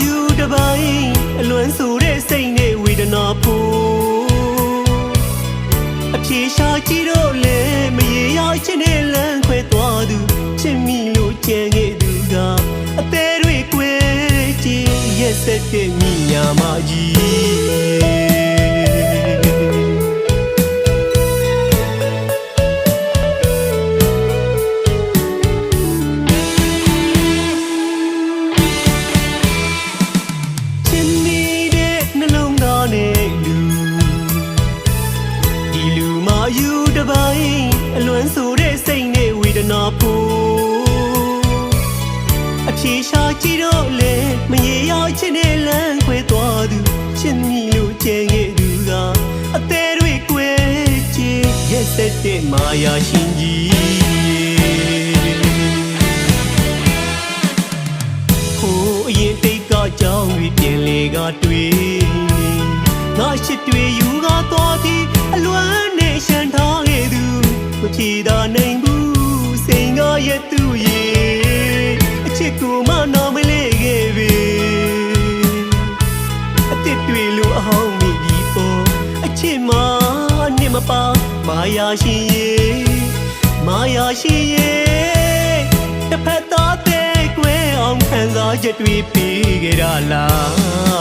ယူတပိုင်းအလွန်ဆိုတဲ့စိတ်နဲ့ဝေဒနာဖို့အဖြေရှာကြည့်တော့လဲမရေရာခြင်းနဲ့လမ်းခွဲသွားသူဖြစ်မိလို့ကြံခဲ့သူကအသေးတွေကွဲကြည့်ရက်ဆက်တဲ့မိညာမကြီး ယူတပိုင်းအလွန်ဆိုတဲ့စိတ်နဲ့ဝေဒနာဖို့အဖြေရှာကြည့်တော့လေမရေရောက်ချင်တဲ့လမ်းခွဲသွားသူချင်မိလို့ကြံခဲ့သူကအသေးတွေကိုယ်ချင်ရက်စက်တဲ့မာယာရှင်ကြီးဟိုအရင်တိတ်ကကြောင်းတွေပြင်လေကတွေ့ငါရှိတွေ အချစ်ကိုမနာမလေးခဲ့ပြီအစ်စ်တွေလိုအဟောင်းမိပြီပေါ်အချစ်မနဲ့မပါမာယာရှင်ရဲ့မာယာရှင်ရဲ့တစ်ဖက်သားတဲ့ကွယ်အောင်ခံစားချက်တွေပြီးကြရလား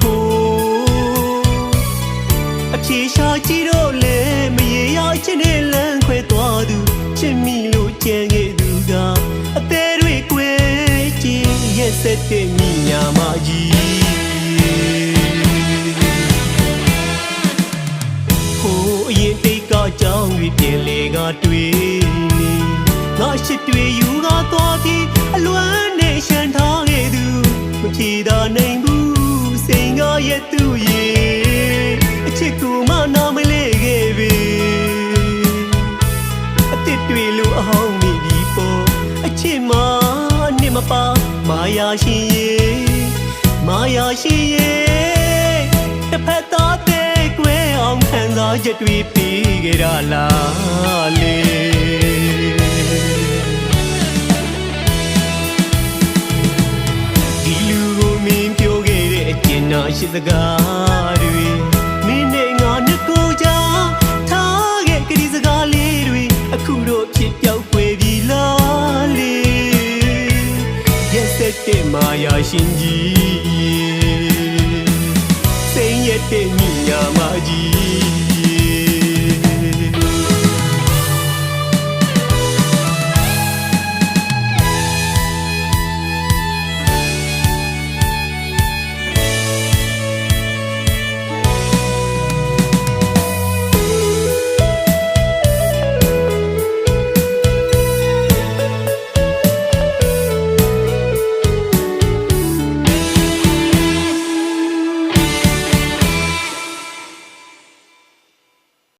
ဖို့အဖြေရှာကြည့်တော့လေမရေရောက်ချင်တဲ့လမ်းခွဲသွားသူချစ်မိလို့ကြံခဲ့သူကအသေးတွေကိုယ်ကြည့်ရက်စက်တဲ့မိညာမကြီးဟိုအရင်တိတ်ကကြောင်းတွေပြင်လေကတွေ့ငါရှိတွေယူကားသွားပြီးအလွမ်း တွေလိုအဟောင်းမိပြီပေါ်အချစ်မနဲ့မပါမာယာရှင်ရဲ့မာယာရှင်ရဲ့တစ်ဖက်သားတဲ့ကွယ်အောင်ခံစားချက်တွေပြီးကြရလားလေဒီလူကိုမင်းပြောခဲ့တဲ့အကျဉ်းနာရှိစကား ရှင်ကြီးစိန်ရက်တဲ့မိညာမကြီး